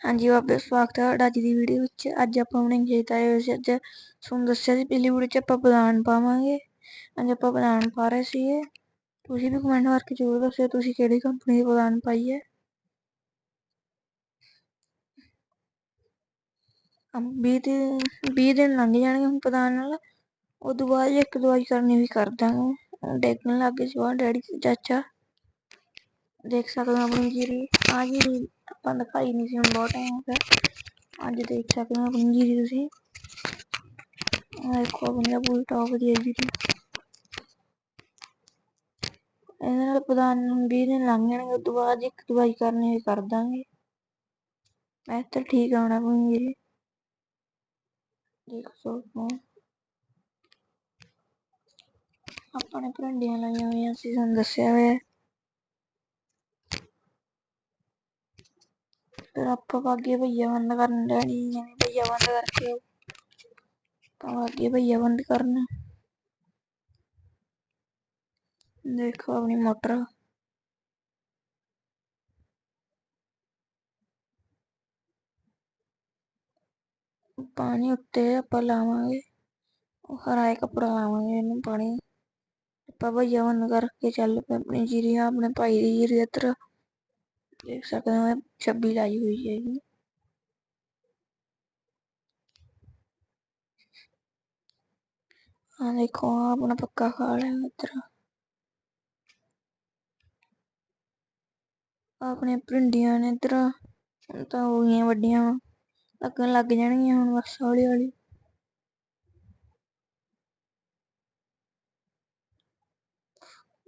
ਹਾਂਜੀ ਬਾਬੇ ਸਵਾਗਤ ਹੈ ਤੁਹਾਡਾ ਅੱਜ ਦੀ ਵੀਡੀਓ ਵਿੱਚ। ਅੱਜ ਆਪਾਂ ਆਪਣੇ ਖੇਤ ਆਏ ਹੋਏ ਅੱਜ ਤੁਹਾਨੂੰ ਦੱਸਿਆ ਸੀ ਪਹਿਲੀ ਵੀਡੀਓ 'ਚ ਆਪਾਂ ਬਦਾਨ ਪਾਵਾਂਗੇ। ਅੱਜ ਆਪਾਂ ਬਦਾਨ ਪਾ ਰਹੇ ਸੀਗੇ। ਤੁਸੀਂ ਵੀ ਕਮੈਂਟ ਕਰਕੇ ਜ਼ਰੂਰ ਦੱਸਿਓ, ਤੁਸੀਂ ਕਿਹੜੀ ਕੰਪਨੀ ਦੀ ਬਦਾਨ ਪਾਈ ਹੈ? ਵੀਹ ਦਿਨ ਵੀਹ ਦਿਨ ਲੰਘ ਜਾਣਗੇ ਹੁਣ ਬਦਾਨ ਨਾਲ। ਉਦੋਂ ਬਾਅਦ ਇੱਕ ਦਵਾਈ ਕਰਨੀ ਵੀ ਕਰ ਦਾਂਗੇ। ਡੇਗਣ ਲੱਗ ਗਏ ਸੀ ਬਾਹਰ ਡੈਡੀ ਚਾਚਾ। ਦੇਖ ਸਕਦੇ ਹੋ ਆਪਣੀ ਜੀਰੀ। ਆ ਜੀਰੀ ਆਪਾਂ ਦਿਖਾਈ ਨਹੀਂ ਸੀ ਹੁਣ ਬਹੁਤ ਟਾਈਮ ਹੋ ਗਿਆ। ਅੱਜ ਦੇਖ ਸਕਦੇ ਹੋ ਆਪਣੀ ਜੀਰੀ ਤੁਸੀਂ। ਦੇਖੋ ਆਪਣੀ ਪੂਰੀ ਟੌਪ ਦੀ ਜੀਰੀ ਇਹਦੇ ਨਾਲ ਪ੍ਰਧਾਨ ਨੂੰ 20 ਦਿਨ ਲੰਘ ਜਾਣਗੇ ਉਸ ਤੋਂ ਬਾਅਦ ਇੱਕ ਦਵਾਈ ਕਰਨੀ ਵੀ ਕਰ ਦਾਂਗੇ। ਮੈਂ ਤਾਂ ਠੀਕ ਆਉਣਾ ਆਪਣੀ ਜੀਰੀ ਦੇਖ ਸਕਦੇ ਹੋ। ਆਪਾਂ ਭਿੰਡੀਆਂ ਲਾਈਆਂ ਹੋਈਆਂ ਸੀ, ਤੁਹਾਨੂੰ ਦੱਸਿਆ ਹੋਇਆ। ਫਿਰ ਆਪਾਂ ਅੱਗੇ ਭਈਆ ਬੰਦ ਕਰਨ ਡੈਡੀ ਨੇ ਭਈਆ ਬੰਦ ਕਰਕੇ ਤਾਂ ਅੱਗੇ ਭਈਆ ਬੰਦ ਕਰਨਾ। ਦੇਖੋ ਆਪਣੀ ਮੋਟਰ। ਪਾਣੀ ਉੱਤੇ ਆਪਾਂ ਲਾਵਾਂਗੇ। ਉਹ ਹਰਾ ਕੱਪੜਾ ਲਾਵਾਂਗੇ ਇਹਨੂੰ ਪਾਣੀ। ਆਪਾਂ ਭਈਆ ਬੰਦ ਕਰਕੇ ਚੱਲ ਪਏ, ਆਪਣੀ ਜੀਰੀ ਆਪਣੇ ਭਾਈ ਦੀ ਜੀਰੀ ਇੱਧਰ ਦੇਖ ਸਕਦੇ ਹੋ ਛੱਬੀ ਲਾਈ ਹੋਈ ਹੈਗੀ ਆ ਦੇਖੋ ਆਪਣਾ ਪੱਕਾ ਖਾਲ ਹੈ ਇੱਧਰ ਆਪਣੇ ਭਿੰਡੀਆਂ ਨੇ ਇੱਧਰ ਤਾਂ ਹੋ ਗਈਆਂ ਵੱਡੀਆਂ ਲੱਗਣ ਲੱਗ ਜਾਣਗੀਆਂ ਹੁਣ ਬਸ ਹੌਲੀ ਹੌਲੀ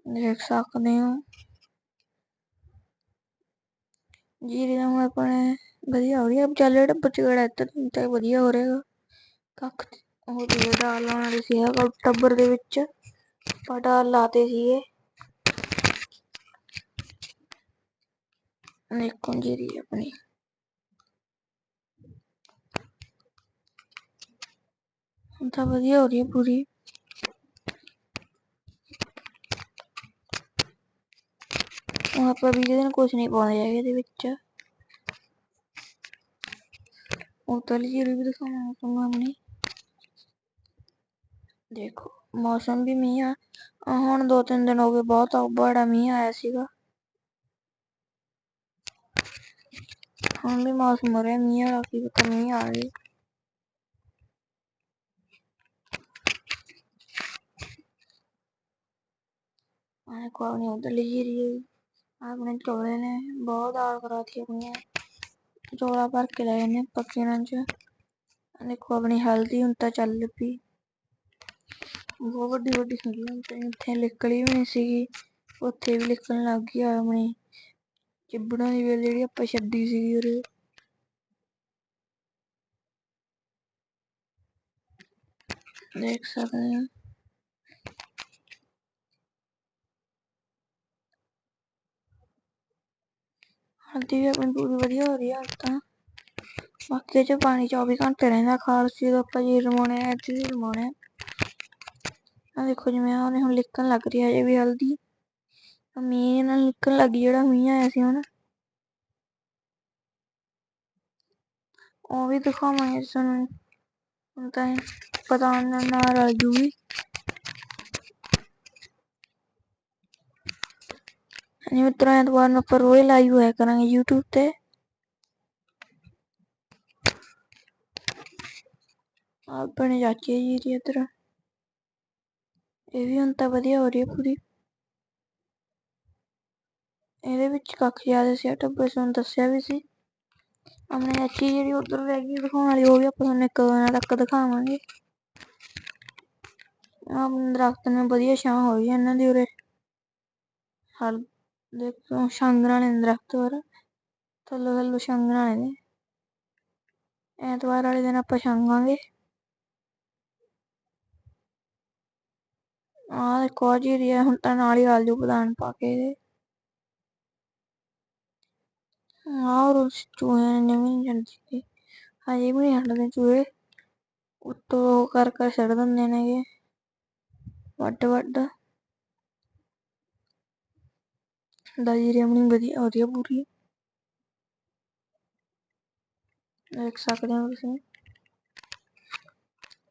ਦੇਖ ਸਕਦੇ ਹੋ ਜੀਰੀ ਹੁਣ ਆਪਣੇ ਵਧੀਆ ਹੋ ਰਹੀਆਂ ਹੈ। ਚੱਲ ਜਿਹੜਾ ਬਚਗੜਾ ਇੱਧਰ ਤਾਂ ਵਧੀਆ ਹੋ ਰਿਹਾ ਕੱਖ ਉਹ ਤੇ ਦਾਲ ਲਾਉਣ ਵਾਲੀ ਸੀ ਟੱਬਰ ਦੇ ਵਿੱਚ ਪਟਾ ਲਾਤੇ ਸੀਗੇ। ਦੇਖੋ ਜੀਰੀ ਆਪਣੀ। ਹੁਣ ਤਾਂ ਵਧੀਆ ਹੋ ਰਹੀ ਹੈ ਪੂਰੀ ਹੁਣ ਆਪਾਂ ਵੀਡੀਓ ਦਿਨ ਕੁਝ ਨਹੀਂ ਪਾਉਂਦੇ ਹੈਗੇ ਇਹਦੇ ਵਿੱਚ। ਉਤਲੀ ਜੀਰੀ ਵੀ ਦਿਖਾਵਾਂਗਾ ਤੁਹਾਨੂੰ ਦੇਖੋ, ਮੌਸਮ ਵੀ ਮੀਂਹ ਆ। ਹੁਣ ਦੋ ਤਿੰਨ ਦਿਨ ਹੋ ਗਏ, ਬਹੁਤ ਬੜਾ ਮੀਂਹ ਆਇਆ ਸੀਗਾ। ਹੁਣ ਵੀ ਮੌਸਮ ਹੋ ਰਿਹਾ, ਮੀਂਹ ਵਾਲਾ ਕੀ ਪਤਾ ਮੀਂਹ ਆ ਗਈ ਆਹ ਕੋਈ ਨਹੀਂ ਉਧਰਲੀ ਜੀਰੀ ਹੈ ਆਪਣੇ ਚੋਲੇ ਨੇ ਬਹੁਤ ਦਾਲ ਕਰਾਤੀ ਆਪਣੀ ਚੋਲਾ ਭਰ ਕੇ ਲੈ ਜਾਂਦੇ ਪੱਕੀਆਂ ਚ। ਦੇਖੋ ਆਪਣੀ ਹਲਦੀ ਹੁਣ ਤਾਂ ਚੱਲ ਪਈ। ਬਹੁਤ ਵੱਡੀ ਵੱਡੀ ਖੜੀ ਹੁਣ ਤੇ ਇੱਥੇ ਨਿਕਲੀ ਵੀ ਨਹੀਂ ਸੀਗੀ। ਉੱਥੇ ਵੀ ਲਿਖਣ ਲੱਗ ਗਈ ਆਪਣੀ। ਚਿੱਬੜਾਂ ਦੀ ਵੇਲੇ ਜਿਹੜੀ ਆਪਾਂ ਛੱਡੀ ਸੀਗੀ ਉਰੇ। ਦੇਖ ਸਕਦੇ ਹਾਂ। ਹਲਦੀ ਵੀ ਆਪਣੀ ਪੂਰੀ ਵਧੀਆ ਹੋ ਰਹੀ ਹੈ ਤਾਂ। ਬਾਕੀ ਚ ਪਾਣੀ 24 ਘੰਟੇ ਰਹਿੰਦਾ ਖਾਲਸ ਜਦੋਂ ਆਪਾਂ ਜੀ ਰਮਾਉਣੇ ਆ, ਇੱਥੇ ਰਮਾਉਣੇ ਆ। ਦੇਖੋ ਜਿਵੇਂ ਉਹਨੇ ਹੁਣ ਲਿਖਣ ਲੱਗ ਰਹੀ ਹੈ ਜੇ ਵੀ ਹਲਦੀ। ਮੀਂਹ ਨਾਲ ਨਿਕਲਣ ਲੱਗੀ ਜਿਹੜਾ ਮੀਂਹ ਆਇਆ ਸੀ ਹੁਣ। ਉਹ ਵੀ ਦਿਖਾਵਾਂਗੇ ਤੁਹਾਨੂੰ। ਹੁਣ ਤਾਂ ਪਤਾ ਨਾ ਰਲ ਜੂਗੀ ਹਾਂਜੀ ਮਿੱਤਰੋ ਐਤਵਾਰ ਨੂੰ ਆਪਾਂ ਰੋਜ਼ ਲਾਈਵ ਹੋਇਆ ਕਰਾਂਗੇ YouTube ਤੇ। ਆਪਣੇ ਚਾਚੇ ਜੀ ਦੀ ਇੱਧਰ ਇਹ ਵੀ ਹੁਣ ਤਾਂ ਵਧੀਆ ਹੋ ਰਹੀ ਹੈ ਪੂਰੀ। ਇਹਦੇ ਵਿੱਚ ਕੱਖ ਜ਼ਿਆਦਾ ਸੀ ਟੱਬਰ ਤੁਹਾਨੂੰ ਦੱਸਿਆ ਵੀ ਸੀ। ਆਪਣੇ ਚਾਚੀ ਜਿਹੜੀ ਉਧਰ ਰਹਿ ਗਈ ਦਿਖਾਉਣ ਵਾਲੀ, ਉਹ ਵੀ ਆਪਾਂ ਤੁਹਾਨੂੰ ਇੱਕ ਦਿਨਾਂ ਤੱਕ ਦਿਖਾਵਾਂਗੇ। ਆ ਦਰਖਤ ਨੇ ਵਧੀਆ ਛਾਂ ਹੋਈ ਇਹਨਾਂ ਦੀ ਉਰੇ। ਹਲ ਦੇਖੋ, ਸ਼ਾਂਗਰਾਂ ਨੇ ਦਰਖਤ ਹੋਰ, ਥੱਲੋਂ ਥੱਲੋਂ ਸ਼ਾਂਗਰਾਂ ਨੇ ਐਤਵਾਰ ਵਾਲੇ ਦਿਨ ਆਪਾਂ ਛਾਂਗਾਂਗੇ। ਆਹ ਦੇਖੋ ਜੀ ਹੁਣ ਤਾਂ ਨਾਲ ਹੀ ਆਲੂ ਬਦਾਨ ਪਾ ਕੇ ਆਹ ਚੂਹੇ ਨੇ ਵੀ ਨਹੀਂ ਜਾਂਦੀ ਹਜੇ ਵੀ ਨਹੀਂ ਹਟਦੇ ਚੂਹੇ। ਉੱਤੋਂ ਕਰ ਕਰ ਛੱਡ ਦਿੰਦੇ ਨੇਗੇ। ਵੱਡ ਵੱਡ। ਦਾ ਆਪਣੀ ਵਧੀਆ ਵਧੀਆ ਪੂਰੀ ਦੇਖ ਸਕਦੇ ਹੋ ਤੁਸੀਂ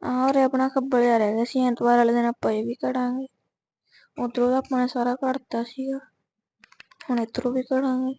ਆਹ ਉਰੇ ਆਪਣਾ ਖੱਬਲ ਜਿਹਾ ਰਹਿ ਗਿਆ ਸੀ ਐਤਵਾਰ ਵਾਲੇ ਦਿਨ ਆਪਾਂ ਇਹ ਵੀ ਕਢਾਂਗੇ ਉਧਰੋਂ ਤਾਂ ਆਪਾਂ ਨੇ ਸਾਰਾ ਕੱਢਤਾ ਸੀਗਾ ਹੁਣ ਇੱਧਰੋਂ ਵੀ ਕਢਾਂਗੇ